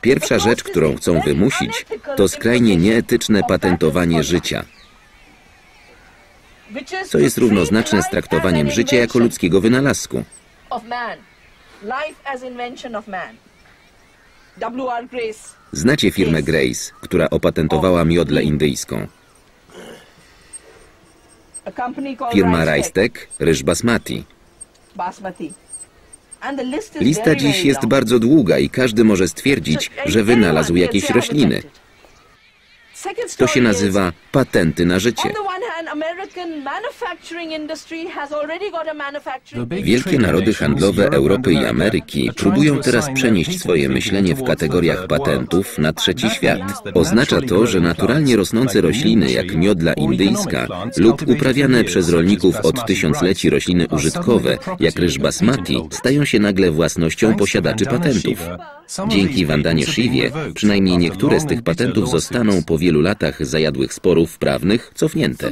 Pierwsza rzecz, którą chcą wymusić, to skrajnie nieetyczne patentowanie życia, co jest równoznaczne z traktowaniem życia jako ludzkiego wynalazku. Znacie firmę Grace, która opatentowała miodlę indyjską. Firma Rajstek, ryż basmati. Lista dziś jest bardzo długa i każdy może stwierdzić, że wynalazł jakieś rośliny. To się nazywa patenty na życie. Wielkie narody handlowe Europy i Ameryki próbują teraz przenieść swoje myślenie w kategoriach patentów na trzeci świat. Oznacza to, że naturalnie rosnące rośliny jak miodla indyjska lub uprawiane przez rolników od tysiącleci rośliny użytkowe jak ryż basmati stają się nagle własnością posiadaczy patentów. Dzięki Vandanie Shiwie przynajmniej niektóre z tych patentów zostaną po wielu latach zajadłych sporów prawnych cofnięte.